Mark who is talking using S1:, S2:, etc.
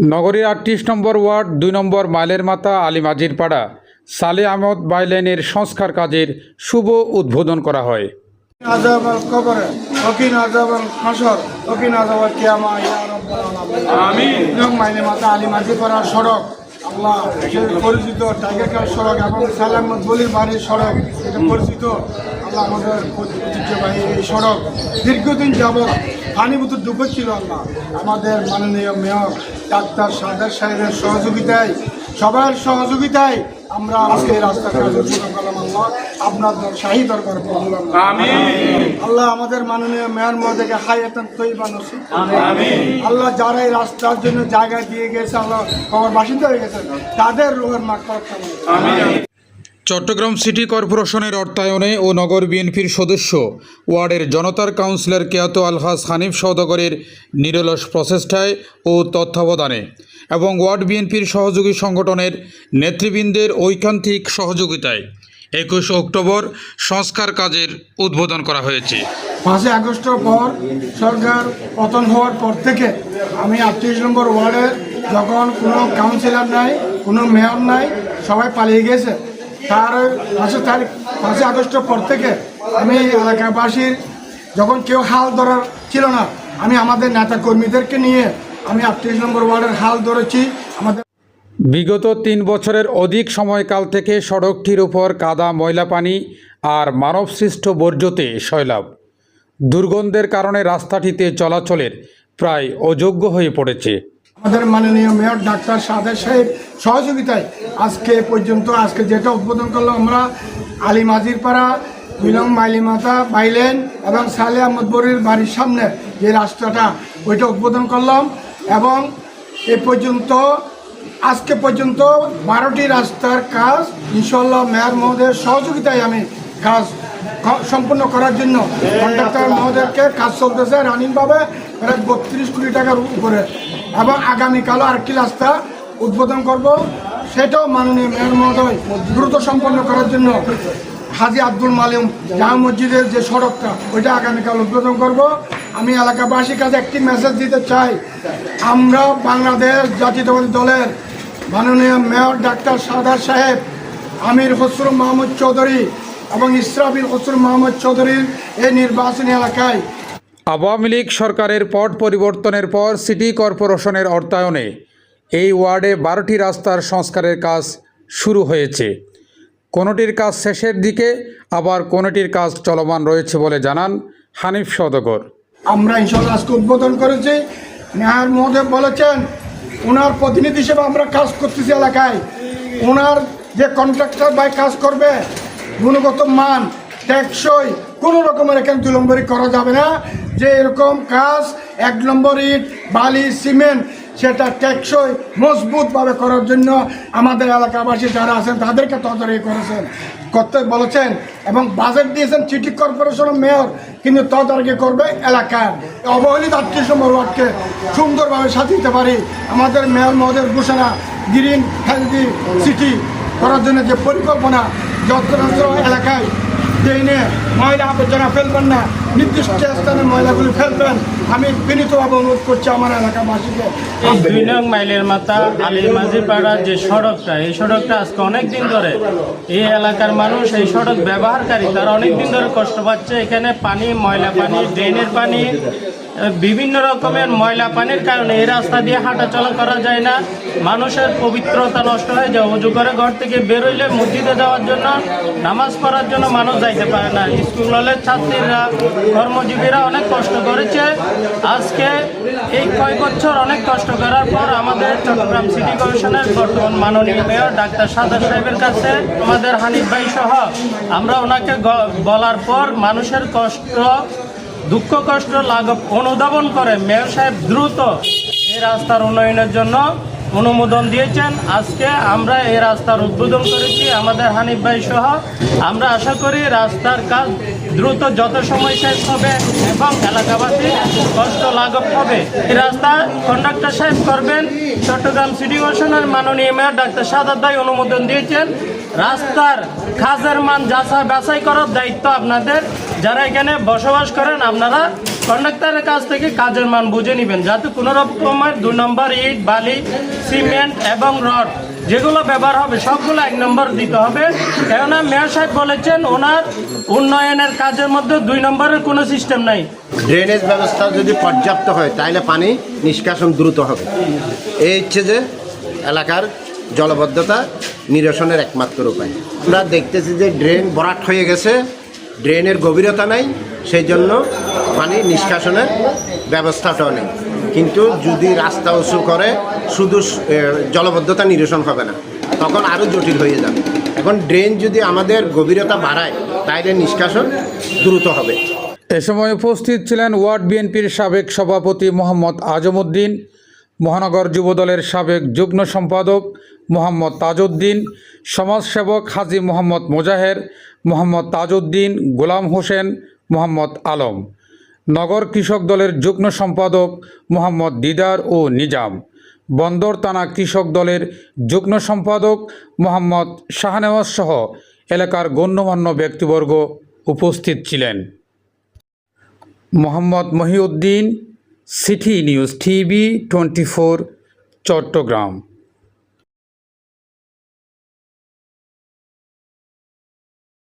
S1: নগরীর আটত্রিশ নম্বর ওয়ার্ড দুই নম্বর মাইলের মাথা আলিমাজির পাড়া সালে আহমদ বাইলাইনের সংস্কার কাজের শুভ উদ্বোধন করা হয়।
S2: সড়ক। আল্লাহ পরিচিত টাইগার কার সড়ক এবং সালাম গলির বাড়ির সড়ক, এটা পরিচিত। আল্লাহ আমাদের ঐতিহ্যবাহী এই সড়ক। দীর্ঘদিন যাবৎ পানিভূত ডুবে ছিল আল্লাহ। আমাদের মাননীয় মেয়র ডাক্তার সাদার সাহেবের সহযোগিতায়, সবার সহযোগিতায় আমরা আজকে আল্লাহ। আপনার শাহী দরকার আল্লাহ আমাদের মাননীয় মেয়র মহোদয়কে হায়াতান তৈবা নসিব। আল্লাহ যারা এই রাস্তার জন্য জায়গা দিয়ে গেছে আল্লাহ আমার বাসিন্দা হয়ে গেছে তাদের রোগের মাঠ
S1: চট্টগ্রাম সিটি কর্পোরেশনের অর্থায়নে ও নগর বিএনপির সদস্য ওয়ার্ডের জনতার কাউন্সিলর কেয়াতো আলহাস হানিফ সৌদাগরের নিরলস প্রচেষ্টায় ও তত্ত্বাবধানে এবং ওয়ার্ড বিএনপির সহযোগী সংগঠনের নেতৃবৃন্দের ঐকান্তিক সহযোগিতায় একুশ অক্টোবর সংস্কার কাজের উদ্বোধন করা হয়েছে।
S2: পাঁচই আগস্টের পর সরকার পতন হওয়ার পর থেকে আমি আটত্রিশ নম্বর ওয়ার্ডে যখন কোনো কাউন্সিলর নাই, কোনো মেয়র নাই, সবাই পালিয়ে গেছে তার পাঁচই তারিখ, পাঁচই আগস্টের পর থেকে আমি এলাকাবাসীর যখন কেউ হাল ধরার ছিল না, আমি আমাদের নেতা কর্মীদেরকে নিয়ে আমি আটত্রিশ নম্বর ওয়ার্ডের হাল ধরেছি। আমাদের
S1: বিগত তিন বছরের অধিক সময়কাল থেকে সড়কটির উপর কাদা ময়লা পানি আর মানবসৃষ্ট বর্জ্যতে সয়লাভ দুর্গন্ধের কারণে রাস্তাটিতে চলাচলের প্রায় অযোগ্য হয়ে পড়েছে।
S2: আমাদের মাননীয় মেয়র ডাক্তার সাদের সাহেব সহযোগিতায় আজকে পর্যন্ত, আজকে যেটা উদ্বোধন করল আমরা আলী মাজির পাড়া বিলং মাইলিমাতা বাইলেন এবং সালে আহমদ বাড়ির সামনে যে রাস্তাটা, ওইটা উদ্বোধন করলাম এবং এ পর্যন্ত, আজকে পর্যন্ত বারোটি রাস্তার কাজ ইনশাল্লাহ মেয়র মহোদয়ের সহযোগিতায় আমি কাজ সম্পূর্ণ করার জন্য কন্ট্রাক্টর মহোদয়কে কাজ চলতেছে রানিংভাবে প্রায় বত্রিশ কোটি টাকার উপরে। এবং আগামীকালও আরেকটি রাস্তা উদ্বোধন করব, সেটাও মাননীয় মেয়র মহোদয় দ্রুত সম্পন্ন করার জন্য। হাজি আব্দুল মালিম জামা মসজিদের যে সড়কটা, ওইটা আগামীকাল উদ্বোধন করব। আমি এলাকাবাসীর কাছে একটি মেসেজ দিতে চাই। আমরা বাংলাদেশ জাতীয়তাবাদী দলের মাননীয় মেয়র ডাক্তার সাদার সাহেব, আমির খসরু মাহমুদ চৌধুরী এবং ইসরাফিল খসরু মাহমুদ চৌধুরীর এই নির্বাচনী এলাকায়।
S1: আওয়ামী লীগ সরকারের পট পরিবর্তনের পর সিটি কর্পোরেশনের অর্থায়নে এই ওয়ার্ডে বারোটি রাস্তার সংস্কারের কাজ শুরু হয়েছে। কোনোটির কাজ শেষের দিকে আবার কোনোটির কাজ চলমান রয়েছে বলে জানান হানিফ সদগর।
S2: আমরা ইনশাল্লাহ আজকে উদ্বোধন করেছি। মেয়র মহোদয় বলেছেন ওনার প্রতিনিধি হিসেবে আমরা কাজ করতেছি এলাকায়। ওনার যে কন্ট্রাক্টর বাই কাজ করবে গুণগত মান টেকসই, কোনো রকমের এখানে দু নম্বরই করা যাবে না। যে এরকম কাজ, এক নম্বর ইট, বালি, সিমেন্ট, সেটা টেকসই, মজবুতভাবে করার জন্য আমাদের এলাকাবাসী যারা আছেন, তাদেরকে তদারকি করেছেন, করতে বলেছেন এবং বাজেট দিয়েছেন সিটি কর্পোরেশনের মেয়র কিন্তু তদারকি করবে এলাকার। অবহেলিত আটত্রিশ নম্বর ওয়ার্ডকে সুন্দরভাবে সাজিয়ে পারি। আমাদের মেয়র মহোদয়ের ঘোষণা গ্রিন হেলদি সিটি করার জন্য যে পরিকল্পনা যত্রতত্র এলাকায় ড্রেনে ময়লা আবর্জনা ফেলবেন না। নির্দিষ্ট স্থানে ময়লাগুলি ফেলবেন। আমি বিনীতভাবে অনুরোধ করছি আমার এলাকাবাসীকে।
S3: এই দুই নং মাইলের মাথা আলিমাজি পাড়ার যে সড়কটা, এই সড়কটা আজকে অনেক দিন ধরে এই এলাকার মানুষ এই সড়ক ব্যবহারকারী, তারা অনেক দিন ধরে কষ্ট পাচ্ছে। এখানে পানি, ময়লা পানি, ড্রেনের পানি বিভিন্ন রকমের ময়লা পানির কারণে এই রাস্তা দিয়ে হাঁটা চলা করা যায় না। মানুষের পবিত্রতা নষ্ট হয়ে যায় অজু করে ঘর থেকে বেরোইলে মসজিদে যাওয়ার জন্য, নামাজ পড়ার জন্য মানুষ যাইতে পারে না। স্কুলের ছাত্রীরা কর্মজীবীরা অনেক কষ্ট করেছে। আজকে এই কয়েক বছর অনেক কষ্ট করার পর আমাদের চট্টগ্রাম সিটি কমিশনের বর্তমান মাননীয় মেয়র ডাক্তার সাদা সাহেবের কাছে আমাদের হানিফ ভাই সহ আমরা ওনাকে বলার পর মানুষের কষ্ট, দুঃখ কষ্ট, লাঘব অনুধাবন করে মেয়র সাহেব দ্রুত এই রাস্তার উন্নয়নের জন্য অনুমোদন দিয়েছেন। আজকে আমরা এই রাস্তার উদ্বোধন করেছি আমাদের হানিফ ভাই সহ। আমরা আশা করি রাস্তার কাজ দ্রুত যত সময় শেষ হবে এবং এলাকাবাসী কষ্ট লাঘব হবে। এই রাস্তা কন্ডাক্টর সাহেব করবেন। চট্টগ্রাম সিটি কমিশনের মাননীয় মেয়র ডাক্তার সাদার দায় অনুমোদন দিয়েছেন। রাস্তার খাজের মান যাচাই বাছাই করার দায়িত্ব আপনাদের। যারা এখানে বসবাস করেন, আপনারা কন্ডাক্টরের কাছ থেকে কাজের মান বুঝে নেবেন, যাতে কোনো রকমের দুই নম্বর ইট, বালি, সিমেন্ট এবং রড যেগুলো ব্যবহার হবে, সবগুলো এক নম্বর দিতে হবে। কেননা মেয়র সাহেব বলেছেন, ওনার উন্নয়নের কাজের মধ্যে দুই নম্বরের কোনো সিস্টেম নাই।
S4: ড্রেনেজ ব্যবস্থা যদি পর্যাপ্ত হয় তাহলে পানি নিষ্কাশন দ্রুত হবে। এই হচ্ছে যে এলাকার জলবদ্ধতা নিরসনের একমাত্র উপায়। আমরা দেখতেছি যে ড্রেন বরাট হয়ে গেছে, ড্রেনের গভীরতা নাই, সেই জন্য পানি নিষ্কাশনের ব্যবস্থাটাও নেই। কিন্তু যদি রাস্তা উঁচু করে, শুধু জলবদ্ধতা নিরসন হবে না, তখন আরও জটিল হয়ে যাবে। এখন ড্রেন যদি আমাদের গভীরতা বাড়ায় তাহলে নিষ্কাশন দ্রুত হবে।
S1: এ সময় উপস্থিত ছিলেন ওয়ার্ড বিএনপির সাবেক সভাপতি মোহাম্মদ আজমউদ্দিন, মহানগর যুবদলের সাবেক যুগ্ম সম্পাদক মোহাম্মদ তাজউদ্দিন, সমাজসেবক হাজি মোহাম্মদ মোজাহের, মোহাম্মদ তাজউদ্দিন, গোলাম হোসেন, মোহাম্মদ আলম। নগর কৃষক দলের যুগ্ম সম্পাদক মোহাম্মদ দিদার ও নিজাম। বন্দর থানা কৃষক দলের যুগ্ম সম্পাদক মোহাম্মদ শাহনেওয়াজ সহ এলাকার গণ্যমান্য ব্যক্তিবর্গ উপস্থিত ছিলেন। Mohammad Mohiuddin, city news TV twenty Chattogram.